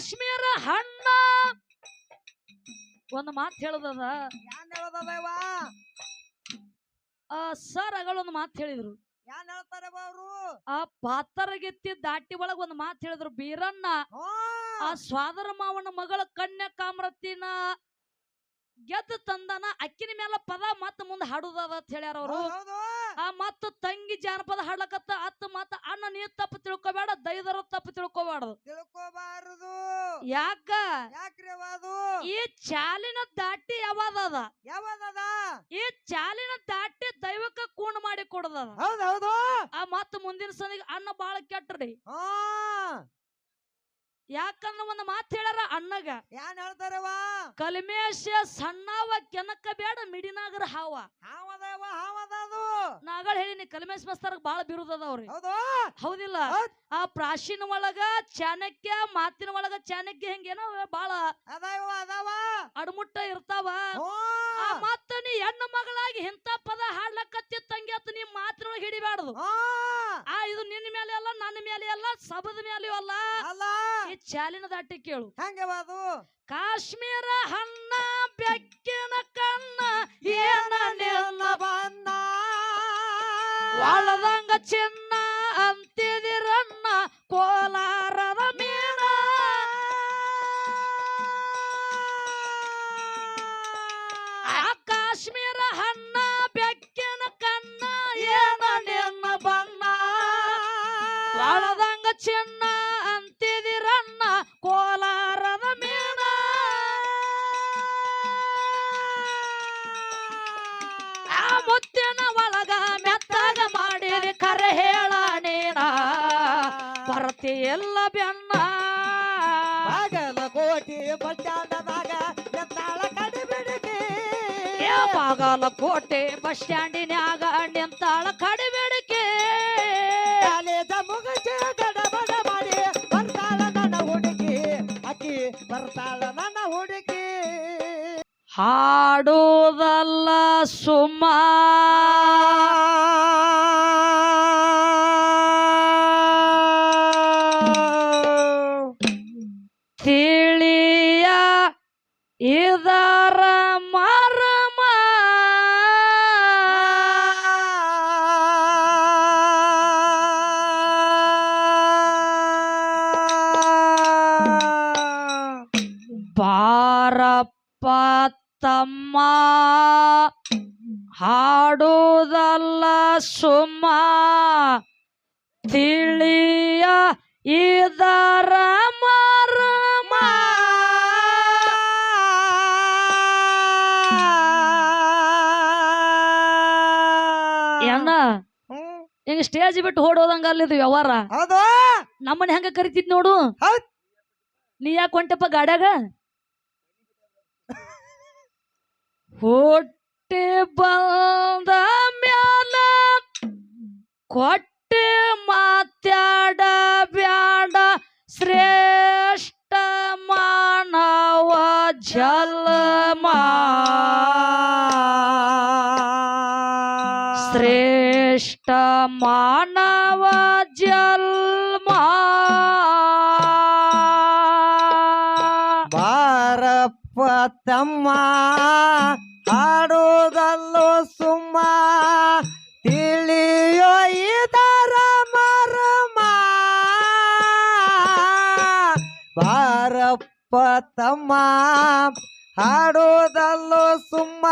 ಕಾಶ್ಮೀರ ಹಣ್ಣ. ಒಂದು ಮಾತು ಹೇಳದದ? ಸರ್ ಅಗಳೊಂದು ಮಾತು ಹೇಳಿದ್ರು. ಆ ಪಾತರಗೆತ್ತಿ ದಾಟಿ ಒಳಗ ಒಂದು ಮಾತು ಹೇಳಿದ್ರು ಬೀರಣ್ಣ. ಆ ಸ್ವಾದರ ಮಾವನ ಮಗಳ ಕನ್ಯಾ ಕಾಮರತಿನ ಗೆದ್ದು ತಂದನ ಅಕ್ಕಿನ ಮೇಲೆ ಪದ ಮತ್ತೆ ಮುಂದೆ ಹಾಡುದದ ಅಂತ ಹೇಳ್ಯಾರ ಅವರು. ಆ ಮತ್ತ ತಂಗಿ ಜಾನಪದ ಹಾಡ್ಲಕತ್ತ ಅತ್ತ ಮತ್ತ ಅಣ್ಣ ನೀ ತಪ್ಪು ತಿಳ್ಕೊಬೇಡ ದೈದರ ತಪ್ಪು ತಿಳ್ಕೊಬಾರ್ದು. ತಿಳ್ಕೋಬಾರದು. ಯಾಕ? ಯಾಕ್ರಿ ಅವ ಅದು? ಈ ಚಾಲಿನ ದಾಟಿ ಯಾವಾದದ ಯಾವಾದದ ಈ ಚಾಲಿನ ದಾಟಿ ದೈವಕ್ಕ ಕೂಣ್ ಮಾಡಿ ಕೊಡದ ಹೌದ್ ಹೌದು. ಆ ಮತ್ತ ಮುಂದಿನ ಸಂದಿಗೆ ಅಣ್ಣ ಬಾಳ ಕೆಟ್ಟ್ರಿ. ಹಾ. ಯಾಕಂದ್ರ ಒಂದು ಮಾತು ಹೇಳ್ಯಾರ ಅಣ್ಣಗ. ಯಾನ್ ಹೇಳ್ತಾರವ ಕಲ್ಮೇಶ ಸಣ್ಣವ ಕೆನಕ ಬೇಡ ಮಿಡಿನಾಗರ ಹಾವ. ಹಾವದವ ಹಾವದ ಅದು. ನಾಗಳ ಹೇಳಿನಿ ಕಲ್ಮೇಶ್ ಮಸ್ತರ್ಗ ಬಾಳ ಬಿರುದ ಅದಾವ್ರಿ ಹೌದು? ಹೌದಿಲ್ಲ? ಆ ಪ್ರಾಚೀನ ಒಳಗ ಚಾಣಕ್ಯ ಮಾತಿನ ಒಳಗ ಚಾಣಕ್ಯ ಹಿಂಗೇನೋ ಬಾಳ ಅದಾವ ಅದಾವ. ಅಡಮುಟ್ಟ ಇರ್ತಾವ. ಆ ಮತ್ತ ನೀ ಹೆಣ್ಣು ಮಗಳಾಗಿ ಇಂಥ ಪದ ಹಾಡ್ಲಕತ್ತಿ ತಂಗಿ ಅತ್ತ ನೀ ಮಾತಿನೊಳಗೆ ಹಿಡಿಬಾರ್ದು ಹಾ. ಆ ಇದು ನಿನ್ನ ಮೇಲೆ ಅಲ್ಲ ನನ್ನ ಮೇಲೆ ಅಲ್ಲ ಸಬದ ಮೇಲೆಯೂ ಅಲ್ಲ. ಅಲ್ಲ. ಈ ಚಾಲಿನ ದಾಟಿ ಕೇಳು. ಹೆಂಗವ ಅದು? ಕಾಶ್ಮೀರ ಹಣ್ಣ ಬೆಕ್ಕಿನ ಕಣ್ಣ ಏನ ನಿನ್ನ ಬನ್ನ ಒಳದಂಗ ಚಿನ್ನ ಅಂತಿದಿರಣ್ಣ ಕೋಲಾರದ ಮೀನ. ಆ ಕಾಶ್ಮೀರ ಚಿನ್ನ ಅಂತಿದಿರನ್ನ ಕೋಲಾರದ ಮೀನ ಆ ಮುತ್ತಿನ ಒಳಗ ಮೆತ್ತಾಗ ಮಾಡಿರಿ ಕರೆ ಹೇಳ ನೀನ. ಎಲ್ಲ ಬೆನ್ನ. ಕೋಟಿ ಬಚ್ಚಾಂಡದಾಗ ಎತ್ತಾಳ ಕಡಿಬಿಡಿಗೆ ಬಾಗಲಕೋಟೆ ಬಸ್ ಸ್ಟ್ಯಾಂಡಿನ್ಯಾಗ ನಿಂತಾಳ ಕಡಿಬೇಡಿಕೆ ಹಾಡುವುದಲ್ಲ ಸುಮ್ಮ ಹಾಡುವುದಲ್ಲ ಸುಮ್ಮ ತಿಳಿಯ ಇದರ ಮರಮ. ಏನ. ಹಿಂಗ ಸ್ಟೇಜ್ ಬಿಟ್ಟು ಓಡೋದಂಗ ಅಲ್ಲಿದು ವ್ಯವಹಾರ? ನಮ್ಮನ್ನ ಹೆಂಗ ಕರಿತಿದ್ ನೋಡು. ನೀ ಯಾಕೆ ಹೊಂಟಪ್ಪ ಗಾಡ್ಯಾಗ? ಹೊಟ್ಟೆ ಬಂದ ಮ್ಯಾಲ ಕೊಟ್ಟೆ ಮಾತಾಡ ಬ್ಯಾಡ ಶ್ರೇಷ್ಠ ಮಾನವ ಜನ್ಮ ಶ್ರೇಷ್ಠ ಮಾನವ ಜಲ್ಮ. ಬಾರಪ್ಪ ತಮ್ಮ ಹಾಡುವುದಲ್ಲೋ ಬಾರಪ್ಪ ತಮ್ಮ, ಹಾಡೋದಲ್ಲೋ ಸುಮ್ಮ,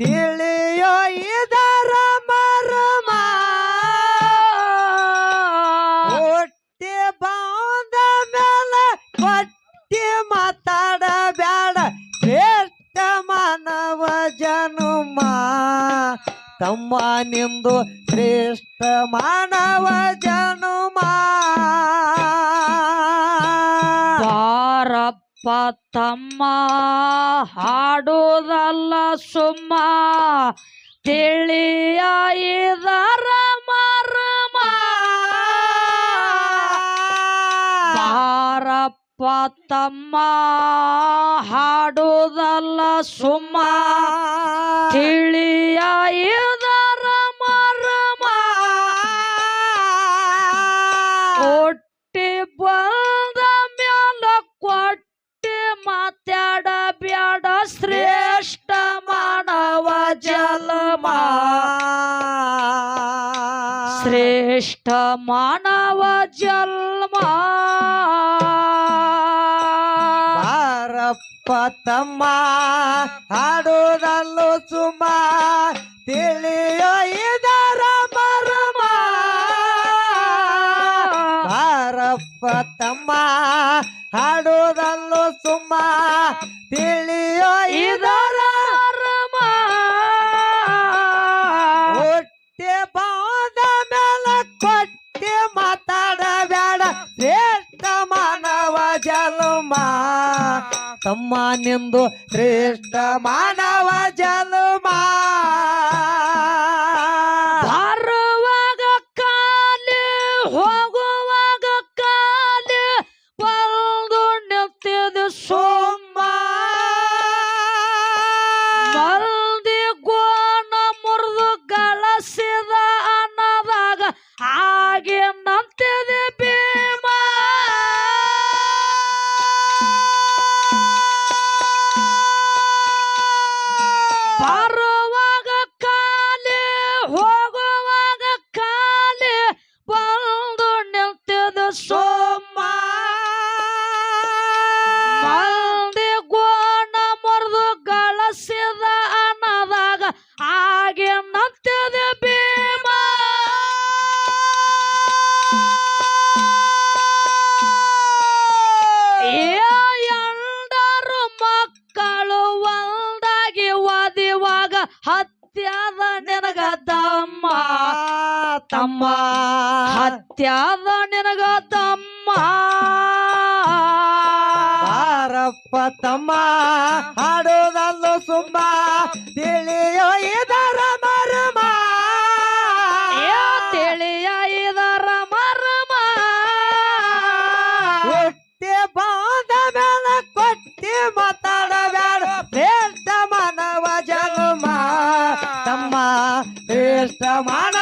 ತಿಳಿಯೋ ಇದರ ಮರಮ. ಒಟ್ಟಿ ಬಾಂದ ಮೇಲೆ ಪಟ್ಟಿ ಮಾತಾಡಬೇಡ ಎಷ್ಟ ಮಾನವ ಜನುಮ. ತಮ್ಮ ನಿಂದು ಶ್ರೇಷ್ಠ ಮಾನವ ಜನುಮ. ಬಾರಪ್ಪ ತಮ್ಮ ಹಾಡುವುದಲ್ಲ ಸುಮ್ಮ ತಿಳಿಯ ಇದರ ಮರ್ಮ. ಬಾರಪ್ಪ ತಮ್ಮ ಹಾಡೋದಲ್ಲ ಸುಮ್ಮ ತಿಳಿಯ శ్రేష్ట మానవ జలమా. శ్రేష్ట మానవ జల్మా. ಭಾರಪತಮ್ಮ సుమా తెలియ ತಿಳಿಯೋ ತಮ್ಮ ಹಾಡುವುದಲ್ಲೂ ಸುಮ್ಮ ತಿಳಿಯೋ ಇದರ ಹುಟ್ಟಿ ಬಾದ ಮೇಲ ಕೊಟ್ಟಿ ಮಾತಾಡಬೇಡ. ಶ್ರೇಷ್ಠ ಮಾನವ ಜನ್ಮ. ತಮ್ಮ ನಿಂದು ಶ್ರೇಷ್ಠ ಮಾನವ ಜನ್ಮ. ಬರುವಾಗ ಹತ್ಯಾದ ನಿನಗ ತಮ್ಮ ಬಾರಪ್ಪ ತಮ್ಮ ಹಾಡುದಲ್ಲೂ ಸುಮ್ಮ ತಿಳಿಯೋ ಇದರ ಮರ್ಮ. ತಿಳಿಯ ಇದರ ಮರ್ಮ. ಹುಟ್ಟಿ ಬಾದ ಮೇಲೆ ಕೊಟ್ಟಿ ಮಾತಾಡಬೇಡ. ಶ್ರೇಷ್ಠ ಮಾನವ ಜನ್ಮ. ತಮ್ಮ ಶ್ರೇಷ್ಠ ಮಾನವ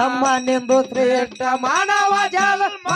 ತಮ್ಮ ನಿಂದು ಶ್ರೇಷ್ಠ ಮಾನವ ಜನ್ಮ.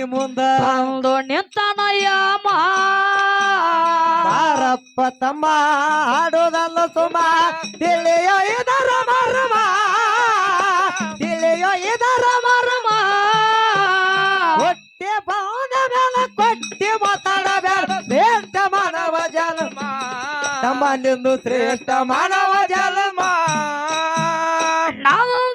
ಮನಿ ಮುಂದ ಬಂದು ನಿಂತನಯ್ಯ ಯಾಮ ಬಾರಪ್ಪ ತಮ್ಮ ಆಡೋದಲ್ಲ ಸುಮ. ತಿಳಿಯೋ ಇದರ ಮರ್ಮ. ತಿಳಿಯೋ ಇದರ ಮರ್ಮ. ಹೊಟ್ಟೆ ಬಾದ ಮೇಲೆ ಕೊಟ್ಟಿ ಮಾತಾಡಬೇಡ ಶ್ರೇಷ್ಠ ಮಾನವ ಜನ್ಮ. ತಮ್ಮ ನಿಂದು ಶ್ರೇಷ್ಠ ಮಾನವ ಜನ್ಮ. ನಂದು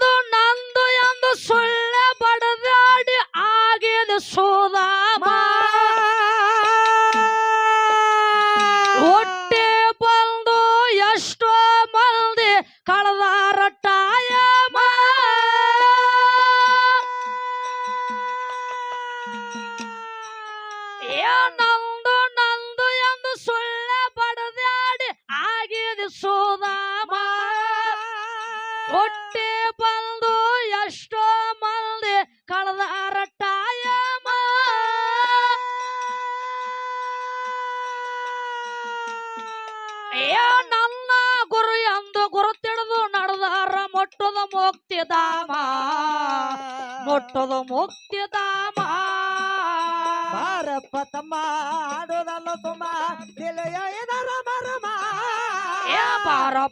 অবশ্যই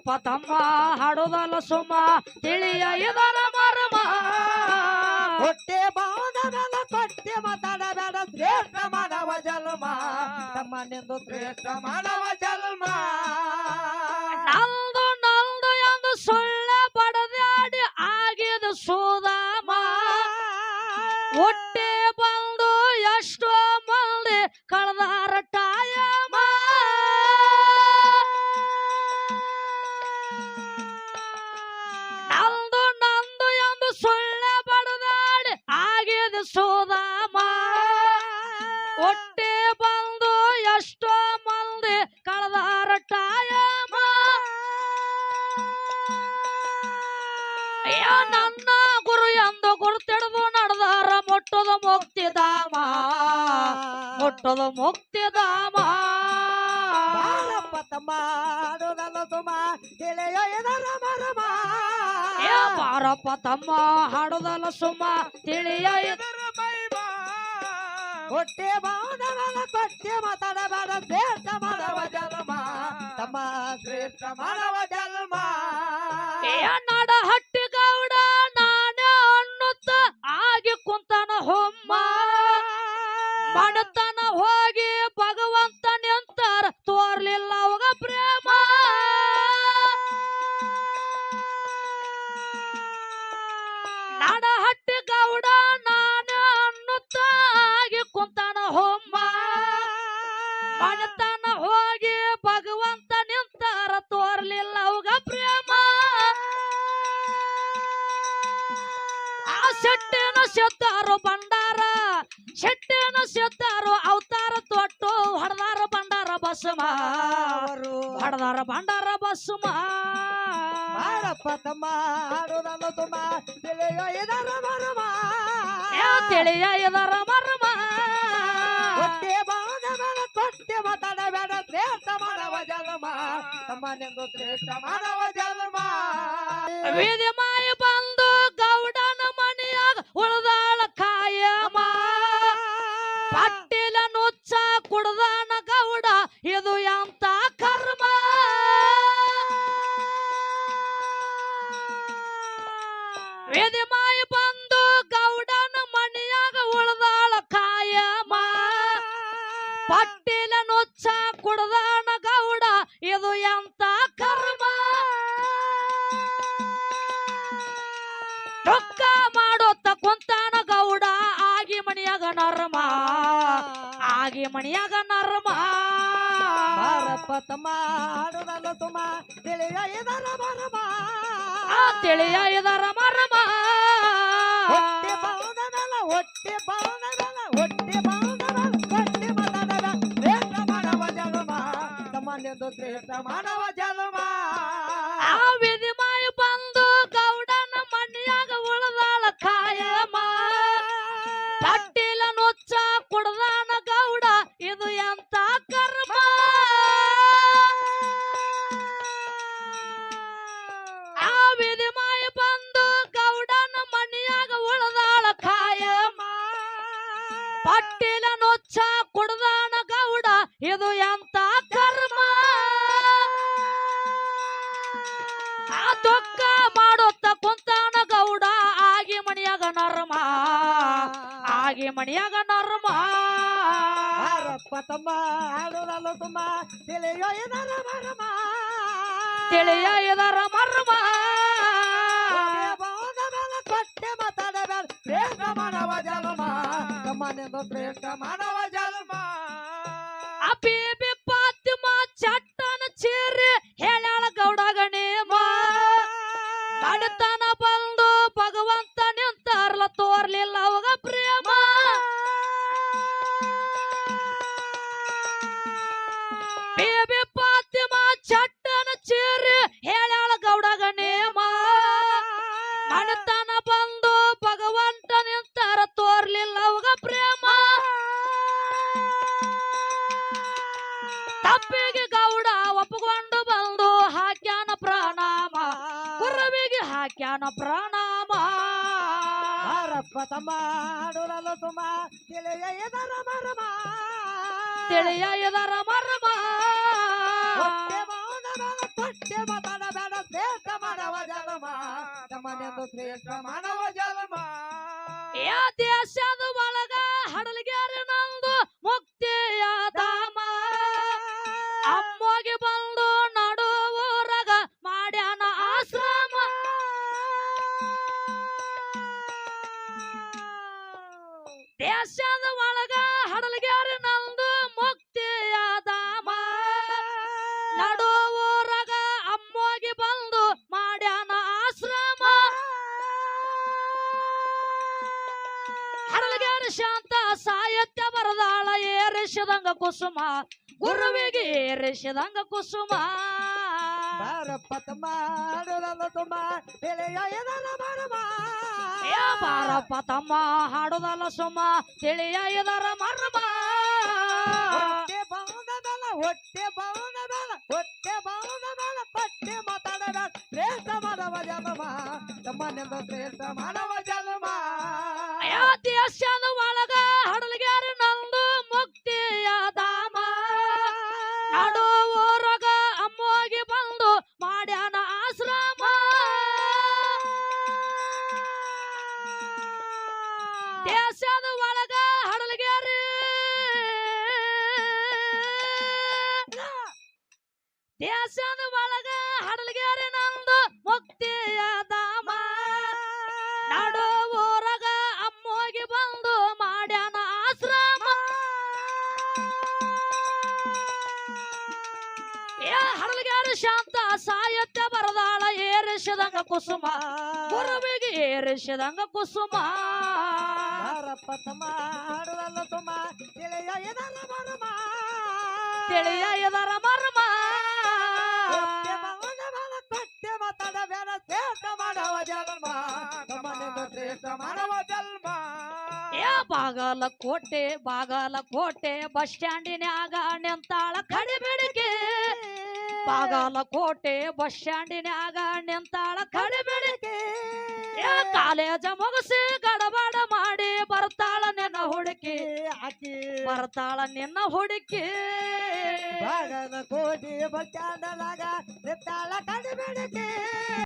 ಬಾರಪ್ಪ ತಮ್ಮ ಹಾಡೋದಲ್ಲ ಸುಮ್ಮ ತಿಳಿಯ ಇದರ ಮರ್ಮ. ಹೊಟ್ಟೆ ಬಾವದಲ್ಲ ಕೊಟ್ಟೆ ಮಾತಾಡಬೇಡ ಶ್ರೇಷ್ಠ ಮಾನವ ಜನ್ಮ. ತಮ್ಮ ನಿಂದು ಶ್ರೇಷ್ಠ ಮಾನವ ಜನ್ಮ. ನಲ್ದು ನಲ್ದು ಎಂದು ಸುಳ್ಳ ಸುಧಾಮ ಒಟ್ಟೆ ಬಂದು ಎಷ್ಟೋ ಮಂದಿ ಕಳೆದಾರ ಟಾಯಮ ಅಯ್ಯ ನನ್ನ ಗುರು ಎಂದು ನಡೆದಾರ. ತಿಳಿದು ನಡೆದಾರ ಮೊಟ್ಟದ ಮುಕ್ತಿಧಾಮ ಮೊಟ್ಟದ ಮುಕ್ತಿಧಾಮ ಬಾರಪ್ಪ ತಮ್ಮ ಆಡೋದಲ್ಲ ತುಮ್ಮ ತಿಳಿಯ ಹೊಟ್ಟೆ ಬಾವದ ಮೇಲೆ ಮಾತಾಡಬಾರ ಶ್ರೇಷ್ಠ ಮಾನವ ಜನ್ಮ. ತಮ್ಮ ಶ್ರೇಷ್ಠ ಮಾನವ ಜನ್ಮ. ಸೆತ್ತಾರೋ ಬಂಡಾರ ಶೆಟ್ಟೇನ ಸೆತ್ತಾರೋ ಅವತಾರ ತೊಟ್ಟು ಹೊಡೆದಾರ ಬಂಡಾರ ಬಸ್ಮ ಹೊಡೆದಾರ ಬಂಡಾರ ಬಸ್ಮ ತಿಳಿಯ ಇದರ ಮರ್ಮ. ಏ ತಿಳಿಯ ಇದರ ಮರ್ಮ. ಆಗಿ ಮಣಿಯಾಗ ನರ್ಮ. ಆಡೋದಲ್ಲ ತುಮ್ಮ ತಿಳಿಯ ಇದರ ಮರಮ. ತಿಳಿಯ ಇದರ ಮರ್ಮ. ಹೊಟ್ಟೆ ಹೊಟ್ಟೆ ಒಟ್ಟಿ ಹೊಟ್ಟೆ ಶ್ರೇಷ್ಠ ಮಾನವ ಜನ್ಮ ತಮ್ಮ ಶ್ರೇಷ್ಠ ಮಾನವ ಜನ್ಮ. ಇದು ಎಂತ ಕರ್ಮ? ಆ ತೊಕ್ಕ ಮಾಡುತ್ತ ಕುಂತಾನ ಗೌಡ ಆಗಿ ಮಣಿಯಾಗ ನರ್ಮ. ಆಗಿ ಮಣಿಯಾಗ ನರ್ಮ. ತಮ್ಮ ತಿಳಿಯೋ ಇದರ ಮರಮ. ತಿಳಿಯ ಇದರ ಮರ್ಮ. ಕೊಟ್ಟೆ ಮಾತಾಡಬೇಡ. ಶ್ರೇಷ್ಠ ಮಾನವ ಜನ್ಮ. ತಮ್ಮ ನಿಂದು ಶ್ರೇಷ್ಠ ಮಾನವ ಜನ್ಮ ತಪ್ಪಿಗೆ ಗೌಡ ಒಪ್ಪಿಕೊಂಡು ಬಂದು ಹಾಕ್ಯಾನ ಪ್ರಣಾಮ. ಗುರುವಿಗೆ ಹಾಕ್ಯಾನ ಪ್ರಣಾಮ. ಬಾರಪ್ಪ ತಮ್ಮ ಹಾಡುರಲು ತುಮ ತಿಳಿಯ ಎದರ ಮರಮ. ತಿಳಿಯ ಮರ್ಮ. ಬೇಡ ಬೇಡ ಶ್ರೇಷ್ಠ ಮಾನವ ಜನ್ಮ. ಶ್ರೇಷ್ಠ ಮಾನವ ಜನ್ಮ. ಯಾ ದೇಶದ ಅಮ್ಮಗೆ ಬಂದು ಏರಿಸಿದಂಗ ಕುಸುಮ. ತಮ್ಮ ತಿಳಿಯ ಬಾರಪ್ಪ ತಮ್ಮ ಹಾಡುದಲ್ಲ ಸುಮ ತಿಳಿಯ ಇದರ ಮರ್ಮ. ಹೊಟ್ಟೆ ಬಾವುನ ಹೊಟ್ಟೆ ಬೇಡ ಹೊಟ್ಟೆ ಬೇಡ ಪಟ್ಟೆ ಮಾತಾಡಬೇಡ ಶ್ರೇಷ್ಠ ಮಾನವ ಜನ್ಮ ತಮ್ಮನೆಂದ ಶ್ರೇಷ್ಠ ಮಾನವ ಜನ್ಮ. ದೇಶದ ಒಳಗ ಹಡಲ್ಗ್ಯಾರ ದೇಶದ ಒಳಗ ಹಡಲ್ಗ್ಯಾರ ನಂದು ಮುಕ್ತಿಯ ನಡು ಊರಗ ಅಮ್ಮೋಗಿ ಬಂದು ಮಾಡ್ಯಾನ ಆಶ್ರಮ. ಏ ಹಡಲ್ಗ್ಯಾರ ಶಾಂತ ಸಾಹಿತ್ಯ ಬರದಾಳ ಏರಿಸಿದಂಗ ಕುಸುಮ. ಗುರುವಿಗೆ ಏರಿಸಿದಂಗ ಕುಸುಮ. ಬಾರಪ್ಪ ತಮ್ಮ ಹಾಡುರಲ್ಲ ತುಮ ತಿಳಿಯ ಎದರ ಮರಮ. ತಿಳಿಯ ಇದರ ಮಾನವ ಜನ್ಮ ತಮ್ಮನೆಂದು ಶ್ರೇಷ್ಠ ಮಾನವ ಜನ್ಮ. ಏ ಬಾಗಲಕೋಟೆ ಬಾಗಲಕೋಟೆ ಬಸ್ ಸ್ಟ್ಯಾಂಡಿನ್ಯಾಗ ನಿಂತಾಳ ಕಡಿಬೇಡಿಕೆ ಬಾಗಲಕೋಟೆ ಬಸ್ ಸ್ಟ್ಯಾಂಡಿನ್ಯಾಗ ನಿಂತಾಳ ಕಡಿಬೇಡಿಕೆ ಏ ಕಾಲೇಜ ಮುಗಿಸಿ ಗಡಬಡ ಮಾಡಿ ಬರ್ತಾಳ ನಿನ್ನ ಹುಡುಕಿ. ಆಕಿ ಬರ್ತಾಳ ನಿನ್ನ ಹುಡುಕಿ. ಬಾಗಲ ಕೋಟಿ ನಿಂತಾಳ ನಿತ್ತಾಳ ಕಡಿಬೇಡಿಕೆ